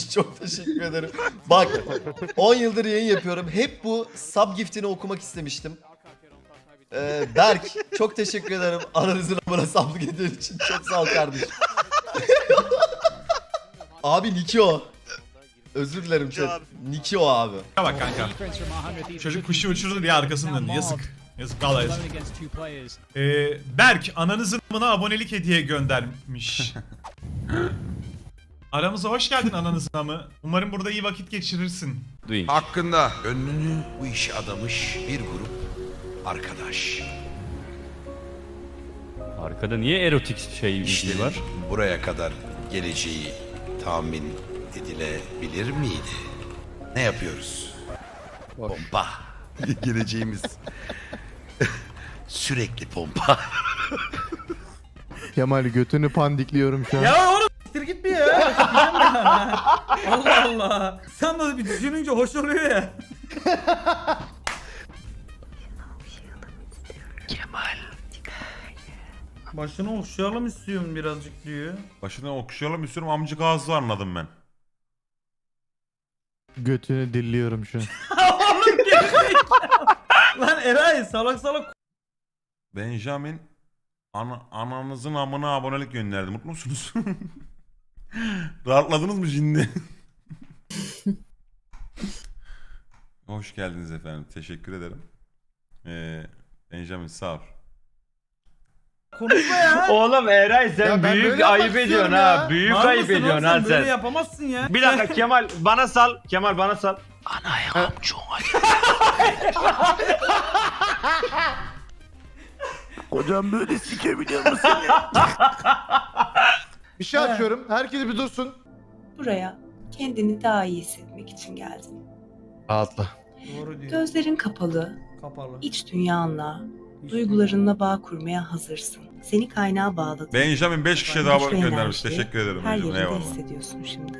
Çok teşekkür ederim. Bak 10 yıldır yayın yapıyorum. Hep bu sub giftini okumak istemiştim. Ee, Berk çok teşekkür ederim. Aranızın amına sub gittiğin için. Çok sağ ol kardeşim. abi Nikio. Özür dilerim chat. Nikio abi. Bak kanka. Çocuk kuşu uçurdu diye arkasını döndü. Yazık. Yazık valla yazık. Ee, Berk ananızın amına abonelik hediye göndermiş. Aramıza hoş geldin ananızın amı. Umarım burada iyi vakit geçirirsin. Hakkında gönlünü bu işe adamış bir grup arkadaş. Arkada niye erotik şey İşlerin var? buraya kadar geleceği tahmin edilebilir miydi? Ne yapıyoruz? Pompa. Geleceğimiz. Sürekli pompa. Kemal götünü pandikliyorum şu an. Ya oğlum siktir git bir ya. Allah Allah. Sen de bir düşününce hoş oluyor ya. Kemal. Başını okşayalım istiyorum birazcık diyor. Başına okşayalım istiyorum amcık ağzı anladım ben. Götünü dilliyorum şu an. Oğlum gerizekalı. Lan Eray salak salak Benjamin ana, ananızın amına abonelik gönderdi. Mutlu musunuz? Rahatladınız mı şimdi? Hoş geldiniz efendim. Teşekkür ederim. Ee, Benjamin sağ ol. konuşma ya. Oğlum Eray sen Ya ben büyük böyle ayıp yapmak ediyorsun istiyorum ha. ya. Büyük Mal ayıp mısın oğlum ediyorsun ha Böyle sen. yapamazsın ya. Bir dakika Kemal bana sal. Kemal bana sal. Hocam böyle sikebiliyor musun Bir şey açıyorum. Herkes bir dursun. Buraya kendini daha iyi hissetmek için geldin. Rahatla. Doğru diyor. Gözlerin kapalı, Kapalı. iç dünyanla, duygularınla bağ kurmaya hazırsın. Seni kaynağa bağladım. Benjamin 5 kişiye daha Güçlü abonelik göndermiş. enerjiyi Teşekkür ederim. Her Benjamin. yerinde Eyvallah. hissediyorsun şimdi.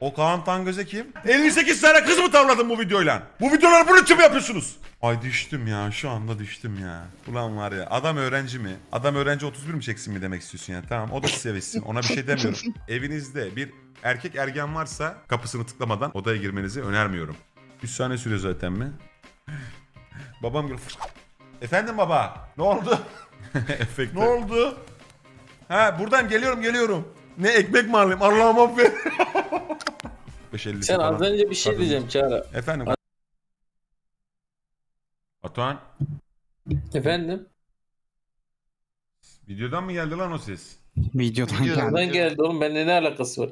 O Kaan Tangöze kim? 58 tane kız mı tavladın bu videoyla? Bu videoları bunun için mi yapıyorsunuz? Ay düştüm ya şu anda düştüm ya. Ulan var ya adam öğrenci mi? Adam öğrenci 31 mi çeksin mi demek istiyorsun yani? Tamam o da sevişsin ona bir şey demiyorum. Evinizde bir erkek ergen varsa kapısını tıklamadan odaya girmenizi önermiyorum. 3 saniye sürüyor zaten mi? Babam gel. Efendim baba ne oldu? ne oldu? Ha buradan geliyorum geliyorum. Ne ekmek mi alayım? Allah'ım affet. 5.50 Sen az önce bir şey diyeceğim Çağrı. Efendim. Batuhan Efendim? videodan mı geldi lan o ses? Nereden geldi oğlum benimle ne alakası var?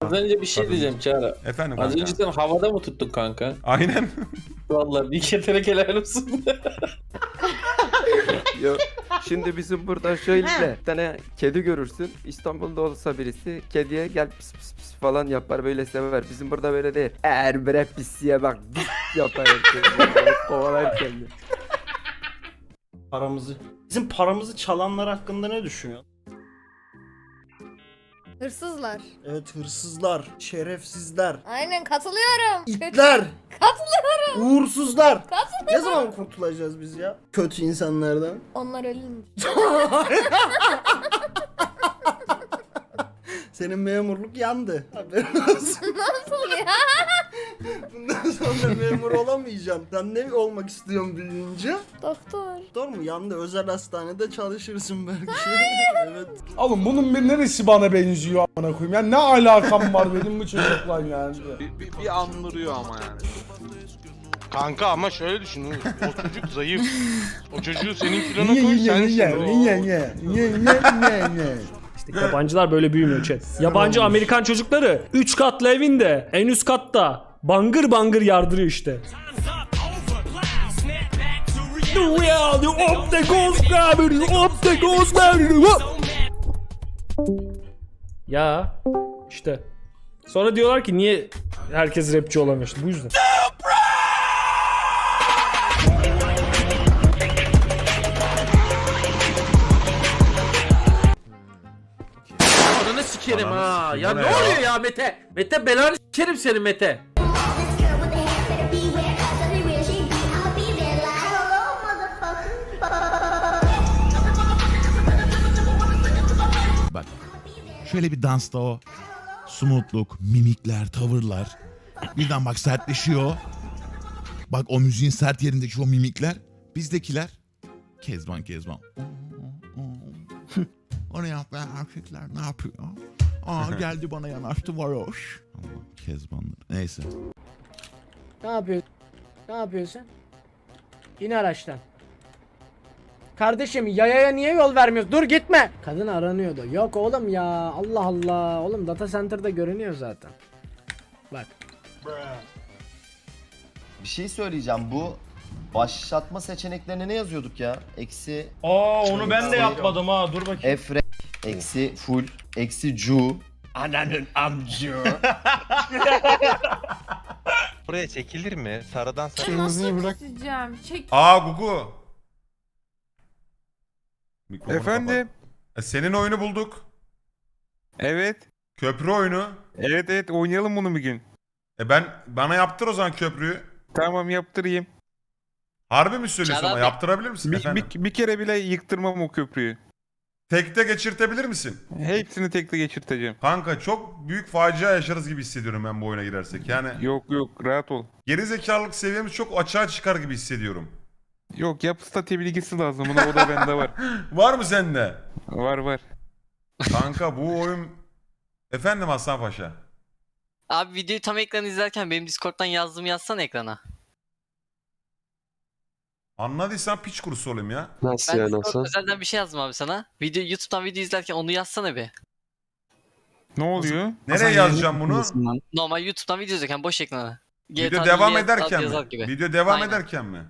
Az önce bir şey Pardon. diyeceğim Çağrı. Efendim Az kanka. önce sen havada mı tuttun kanka? Aynen. Vallahi bir kere helal olsun. Yok. Şimdi bizim burada şöyle bir tane kedi görürsün. İstanbul'da olsa birisi kediye gel pis pis pis falan yapar böyle sever. Bizim burada böyle değil. Eğer bre pisiye bak pis yapar. herkes. Kovalar kendi. Paramızı. Bizim paramızı çalanlar hakkında ne düşünüyorsun? Hırsızlar. Evet hırsızlar, şerefsizler, Aynen katılıyorum. itler, Katılıyorum. uğursuzlar. Katılıyorum. Ne zaman kurtulacağız biz ya? Kötü insanlardan. Onlar ölünmüş. Senin memurluk yandı. Haberin olsun. Nasıl ya? Bundan sonra memur olamayacaksın. Sen ne olmak istiyorsun büyüyünce? Doktor. Doktor mu? Yandı özel hastanede çalışırsın belki. evet. Oğlum bunun bir neresi bana benziyor amına koyayım? Ya ne alakam var benim bu çocukla yani? Bir, bir andırıyor ama yani. Kanka ama şöyle düşün. O çocuk zayıf. O çocuğu senin Niye niye niye niye niye niye niye niye Yabancılar böyle büyümüyor chat. Yabancı Amerikan çocukları 3 katlı evinde en üst katta bangır bangır yardırıyor işte. The reality of the ghost gravity of the ghost gravity. Ya işte. Sonra diyorlar ki niye herkes rapçi olamıyor işte bu yüzden. Ananı sikerim ha. Ya ne ne ya? oluyor ya Mete? Mete belanı sikerim seni Mete. Şöyle bir dansta o smoothluk, mimikler, tavırlar. Birden bak sertleşiyor. Bak o müziğin sert yerindeki o mimikler. Bizdekiler. Kezban Kezban. Oraya yapmayan erkekler ne yapıyor? Aa geldi bana yanaştı varoş. Allah Kezbanlar. Neyse. Ne yapıyorsun? Ne yapıyorsun? İn araçtan. Kardeşim yayaya niye yol vermiyorsun? Dur gitme. Kadın aranıyordu. Yok oğlum ya. Allah Allah. Oğlum data center'da görünüyor zaten. Bak. Bir şey söyleyeceğim bu başlatma seçeneklerine ne yazıyorduk ya? Eksi Aa onu ben de yapmadım ha dur bakayım. F eksi full eksi cu Buraya çekilir mi? Sarıdan Nasıl keseceğim? Çek. Aa Gugu. Mikrofonu Efendim? kapat. E, senin oyunu bulduk. Evet. Köprü oyunu. Evet evet oynayalım bunu bir gün. E ben bana yaptır o zaman köprüyü. Tamam yaptırayım. Harbi mi söylüyorsun Çağlar ama Bey. yaptırabilir misin efendim? bir kere bile yıktırmam o köprüyü. Tekte geçirtebilir misin? Hepsini tekte geçirteceğim. Kanka çok büyük facia yaşarız gibi hissediyorum ben bu oyuna girersek. Yani Yok yok rahat ol. geri zekalılık seviyemiz çok açığa çıkar gibi hissediyorum. Yok yapısta bilgisi lazım. Buna o da bende var. Var mı sende? Var var. Kanka bu oyun... Efendim Hasan Paşa. Abi videoyu tam ekran izlerken benim Discord'dan yazdığımı yazsana ekrana. Anladıysan piç kurusu olayım ya. ben Discord özelden bir şey yazdım abi sana. Video YouTube'dan video izlerken onu yazsana bir. Ne oluyor? Nereye yazacağım bunu? Normal YouTube'dan video izlerken boş ekrana. Video GTA devam yaz- ederken yazar mi? gibi. Video devam Aynen. ederken mi?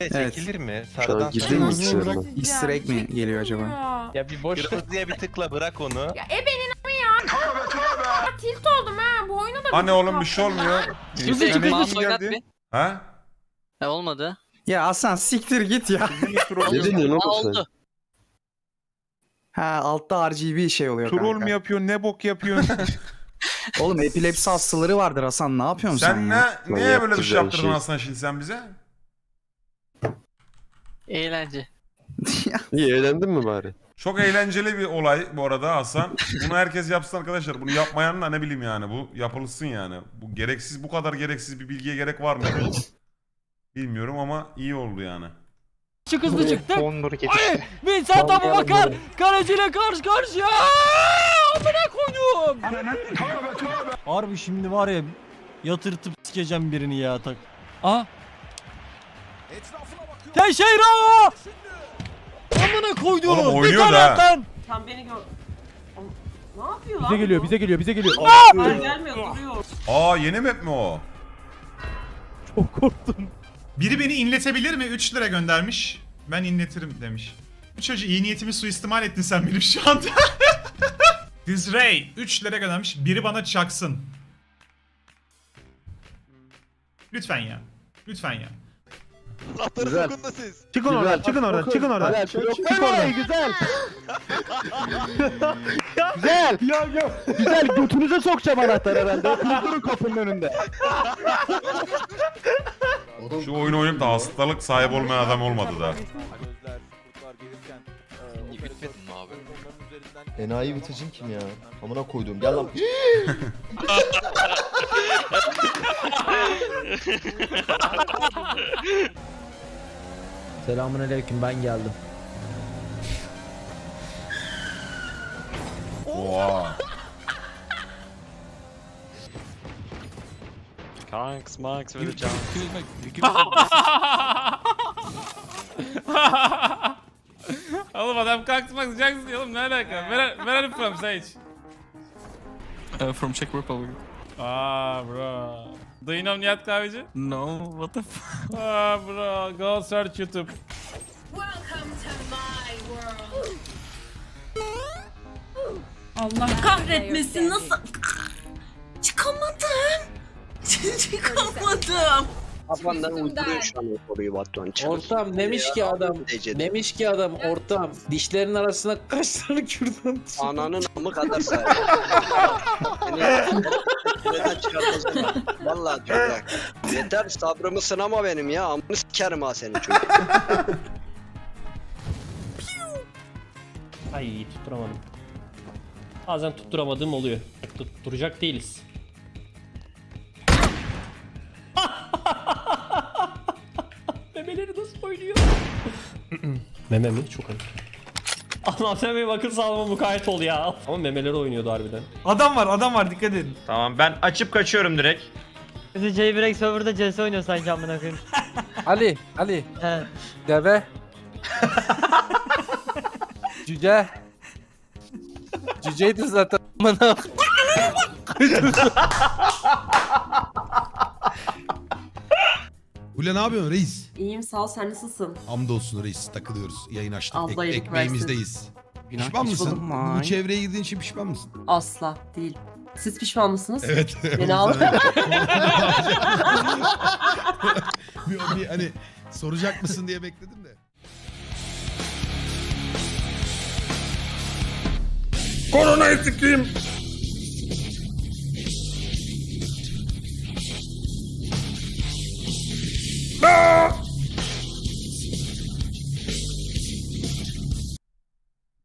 Çekilir mi? Sarıdan Nasıl Easter egg mi geliyor acaba? Ya bir boş Kırmızıya bir tıkla bırak onu. Ya ebenin ama ya. Tilt oldum ha. Bu oyunu da Hani oğlum bir şey olmuyor. Kimse Sen ne iyi oynat geldi? bir. Ha? E olmadı. Ya Hasan siktir git ya. Aa oldu. Ha altta RGB şey oluyor Troll mu yapıyorsun? Ne bok yapıyorsun? Oğlum epilepsi hastaları vardır Hasan ne yapıyorsun Sen ne, niye böyle bir şey yaptırdın aslında şimdi sen bize? Eğlence. İyi eğlendin mi bari? Çok eğlenceli bir olay bu arada Hasan. Bunu herkes yapsın arkadaşlar. Bunu yapmayan da ne bileyim yani. Bu yapılsın yani. Bu gereksiz bu kadar gereksiz bir bilgiye gerek var mı? Bilmiyorum ama iyi oldu yani. Çık hızlı çıktı. Ay, bir sen bakar. Kaleciyle karşı karşıya. Amına koydum. Harbi şimdi var ya yatırtıp sikeceğim birini ya tak. Aa. Teşeyra! Amına koydum. Oğlum oynuyor da. Sen beni gör. Ne yapıyor lan? Bize geliyor, bize geliyor, bize geliyor. gelmiyor duruyor. Aa yeni map mi o? Çok korktum. Biri beni inletebilir mi? 3 lira göndermiş. Ben inletirim demiş. Bu çocuğu iyi niyetimi suistimal ettin sen benim şu anda. Dizray 3 lira göndermiş. Biri bana çaksın. Lütfen ya. Lütfen ya. Çıkın oradan, çıkın oradan, çıkın oradan. Çık oradan. Güzel. güzel. Ya ya. Güzel götünüze sokacağım anahtarı herhalde. Durdurun kapının önünde. Şu oyunu oynayıp da hastalık sahibi olmayan adam olmadı da. Enayi vitacın kim ya? Amına koyduğum gel lan. Selamun aleyküm ben geldim. Oha. Kanks, Max böyle can. Oğlum adam Adam kalkmak Jackson diyor oğlum ne alaka? Where, where are you from Sage? Uh, from Czech Republic. Ah bro. Do you know Nihat Kahveci? No, what the fuck? Ah bro, go search YouTube. Allah kahretmesin nasıl? Çıkamadım. Çıkamadım. Kafandan uyduruyor şu an o soruyu Batuhan. Ortam demiş ki adam, demiş ki adam ortam dişlerin arasına kaç tane kürdan Ananın amı kadar say. Neden çıkartacağım? Vallahi diyorum bak. Yeter sabrımı sınama benim ya. Amını sikerim ha senin çocuk. Ay tutturamadım. Bazen tutturamadığım oluyor. Tutturacak değiliz. Memeleri nasıl oynuyor? Meme mi? Çok ayıp. Anlatmaya bir akıl sağlama mukayyet ol ya. Ama memeleri oynuyordu harbiden. Adam var adam var dikkat edin. Tamam ben açıp kaçıyorum direkt. Bizi Jaybreak serverda CS oynuyor sanki amına koyayım. Ali, Ali, He. deve. Cüce. Cüceydi zaten. Bana Hule ne yapıyorsun reis? İyiyim sağ ol sen nasılsın? Hamdolsun reis takılıyoruz. Yayın açtık. Allah Ek- iyilik ekmeğimizdeyiz. Pişman mısın? Bu çevreye girdiğin için pişman mısın? Asla değil. Siz pişman mısınız? Evet. Beni al. bir, bir hani soracak mısın diye bekledim de. Koronayı sikeyim. 到